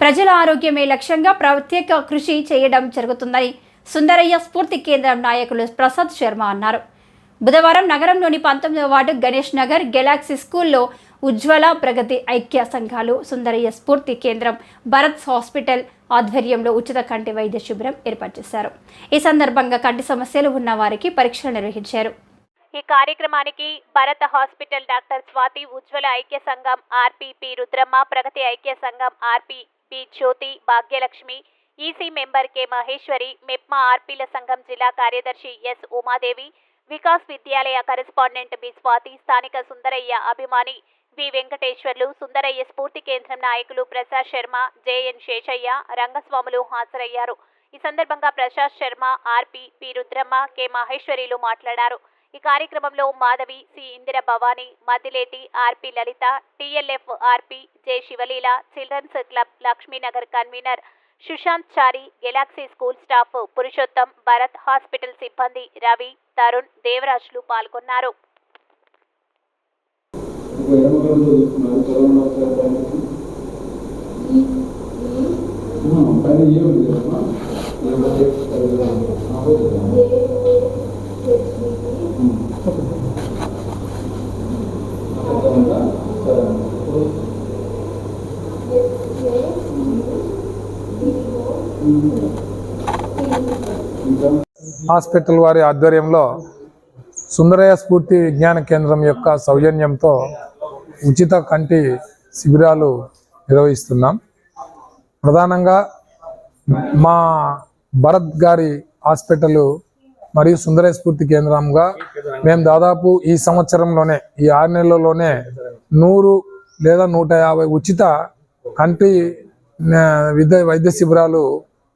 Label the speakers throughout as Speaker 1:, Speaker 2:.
Speaker 1: ప్రజల ఆరోగ్యమే లక్ష్యంగా ప్రత్యేక కృషి చేయడం జరుగుతుందని సుందరయ్య స్ఫూర్తి కేంద్రం నాయకులు ప్రసాద్ శర్మ అన్నారు. బుధవారం నగరంలోని పంతొమ్మిదవ వార్డు గణేష్ నగర్ గెలాక్సీ స్కూల్లో ఉజ్వల ప్రగతి ఐక్య సంఘాలు సుందరయ్య స్ఫూర్తి కేంద్రం భరత్ హాస్పిటల్ ఆధ్వర్యంలో ఉచిత కంటి వైద్య శిబిరం ఏర్పాటు చేశారు. ఈ సందర్భంగా కంటి సమస్యలు ఉన్న వారికి పరీక్షలు నిర్వహించారు.
Speaker 2: ఈ కార్యక్రమానికి భరత హాస్పిటల్ డాక్టర్ స్వాతి ఉజ్వల ఐక్య సంఘం ఆర్పిపి రుద్రమ్మ ప్రగతి ఐక్య సంఘం RP P. Jyothi Bhagyalakshmi EC member K. Maheshwari MEPMA ఆర్పీల సంఘం జిల్లా కార్యదర్శి S. Umadevi Vikas Vidyalaya correspondent B. Swathi స్థానిక సుందరయ్య అభిమాని వి. వెంకటేశ్వర్లు సుందరయ్య స్ఫూర్తి కేంద్రం నాయకులు ప్రసాద్ శర్మ జేఎన్ శేషయ్య రంగస్వాములు హాజరయ్యారు. ఈ సందర్భంగా Prasad Sharma RP. P. Rudramma K. మహేశ్వరిలు మాట్లాడారు. ఈ కార్యక్రమంలో Madhavi C. Indira Bhavani Maddileti RP Lalitha TLF RP J. Sivaleela children's club Lakshminagar convener Sushant Chari Galaxy school staff Purushottam Bharat hospital సిబ్బంది రవి తరుణ్ దేవరాజ్లు పాల్గొన్నారు
Speaker 3: ఒక ఎడమగంలో చూస్తున్నారు చదవండి ఒకసారి పైన ఆ, పైన ఏ ఉంది కదమ్మా ఏ ఉంది? ఆ, ఓకే. ఉమ్. అక్కడ ఉందా? సరే అమ్మా. ఉమ్. ఇంకా
Speaker 4: హాస్పిటల్ వారి ఆధ్వర్యంలో సుందరయ్య స్ఫూర్తి విజ్ఞాన కేంద్రం యొక్క సౌజన్యంతో ఉచిత కంటి శిబిరాలు నిర్వహిస్తున్నాం. ప్రధానంగా మా భరత్ గారి హాస్పిటల్ మరియు సుందర స్ఫూర్తి కేంద్రంగా మేము దాదాపు ఈ సంవత్సరంలోనే ఈ ఆరు నెలల్లోనే నూరు లేదా నూట యాభై ఉచిత కంటి విద్య వైద్య శిబిరాలు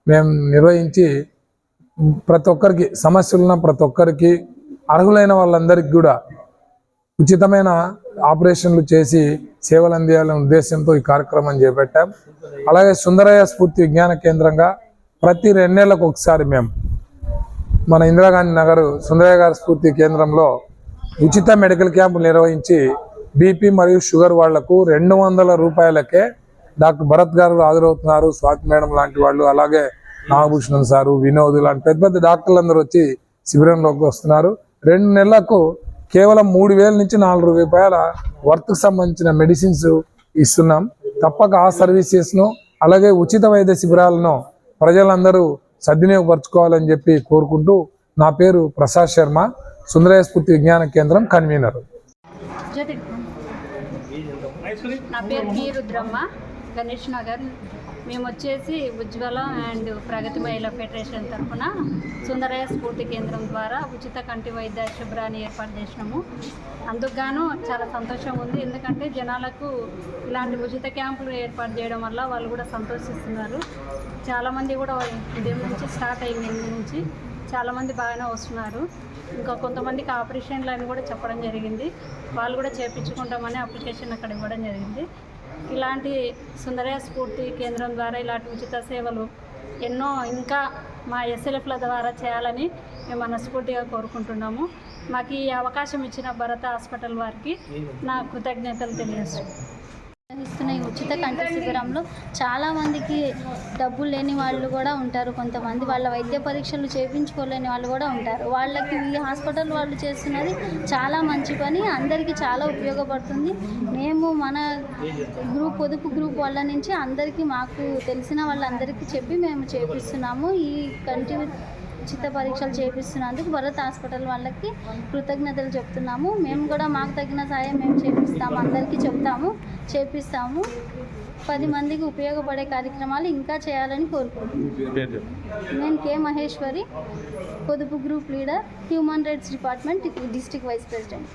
Speaker 4: మేము నిర్వహించి ప్రతి ఒక్కరికి సమస్యలు ఉన్న ప్రతి ఒక్కరికి అర్హులైన వాళ్ళందరికీ కూడా ఉచితమైన ఆపరేషన్లు చేసి సేవలు అందియాలనే ఉద్దేశంతో ఈ కార్యక్రమం చేపట్టాం. అలాగే సుందరయ్య స్ఫూర్తి విజ్ఞాన కేంద్రంగా ప్రతి రెండేళ్ళకు ఒకసారి మేము మన ఇందిరాగాంధీ నగర్ సుందరయ్య గారి స్ఫూర్తి కేంద్రంలో ఉచిత మెడికల్ క్యాంపులు నిర్వహించి బీపీ మరియు షుగర్ వాళ్ళకు రెండు వందల రూపాయలకే డాక్టర్ భరత్ గారు హాజరవుతున్నారు. స్వాతి మేడం లాంటి వాళ్ళు అలాగే నాగభూషణం సారు వినోద్ లాంటి పెద్ద పెద్ద డాక్టర్లు అందరూ వచ్చి శిబిరంలోకి వస్తున్నారు. రెండు నెలలకు కేవలం మూడు వేల నుంచి నాలుగు రూపాయల వర్త్కు సంబంధించిన మెడిసిన్స్ ఇస్తున్నాం. తప్పక ఆ సర్వీసెస్ను అలాగే ఉచిత వైద్య శిబిరాలను ప్రజలందరూ సద్వినియోగపరచుకోవాలని చెప్పి కోరుకుంటూ నా పేరు ప్రసాద్ శర్మ సుందరయ్య స్ఫూర్తి విజ్ఞాన కేంద్రం కన్వీనర్.
Speaker 5: నా పేరు రుద్రమ్మ గణేష్ నగర్. మేము వచ్చేసి ఉజ్వల అండ్ ప్రగతి మహిళా ఫెడరేషన్ తరఫున సుందరయ్య స్ఫూర్తి కేంద్రం ద్వారా ఉచిత కంటి వైద్య శుభ్రాన్ని ఏర్పాటు చేసినాము. అందుకుగాను చాలా సంతోషం ఉంది. ఎందుకంటే జనాలకు ఇలాంటి ఉచిత క్యాంపులు ఏర్పాటు చేయడం వల్ల వాళ్ళు కూడా సంతోషిస్తున్నారు. చాలామంది కూడా ఉదయం నుంచి స్టార్ట్ అయింది నుంచి చాలామంది బాగానే వస్తున్నారు. ఇంకా కొంతమందికి ఆపరేషన్లు అని కూడా చెప్పడం జరిగింది. వాళ్ళు కూడా చేపించుకుంటామని అప్లికేషన్ అక్కడ ఇవ్వడం జరిగింది. ఇలాంటి సుందరయ స్ఫూర్తి కేంద్రం ద్వారా ఇలాంటి ఉచిత సేవలు ఎన్నో ఇంకా మా ఎస్ఎల్ఎఫ్ల ద్వారా చేయాలని మేము మనస్ఫూర్తిగా కోరుకుంటున్నాము. మాకు ఈ అవకాశం ఇచ్చిన భరత హాస్పిటల్ వారికి నా కృతజ్ఞతలు తెలియజేస్తున్నాను.
Speaker 6: ఉచిత కంటి శిబిరంలో చాలా మందికి డబ్బులు లేని వాళ్ళు కూడా ఉంటారు. కొంతమంది వాళ్ళ వైద్య పరీక్షలు చేయించుకోలేని వాళ్ళు కూడా ఉంటారు. వాళ్ళకి ఈ హాస్పిటల్ వాళ్ళు చేస్తున్నది చాలా మంచి పని. అందరికీ చాలా ఉపయోగపడుతుంది. మేము మన గ్రూప్ పొదుపు గ్రూప్ వాళ్ళ నుంచి అందరికీ మాకు తెలిసిన వాళ్ళందరికీ చెప్పి మేము చేపిస్తున్నాము. ఈ కంటి ఉచిత పరీక్షలు చేపిస్తున్నందుకు భరత్ హాస్పిటల్ వాళ్ళకి కృతజ్ఞతలు చెప్తున్నాము. మేము కూడా మాకు తగిన సాయం మేము చేపిస్తాము. అందరికీ చెప్తాము చేపిస్తాము. పది మందికి ఉపయోగపడే కార్యక్రమాలు ఇంకా చేయాలని కోరుకుంటున్నాను నేను కే మహేశ్వరి పొదుపు group leader human rights department district vice president.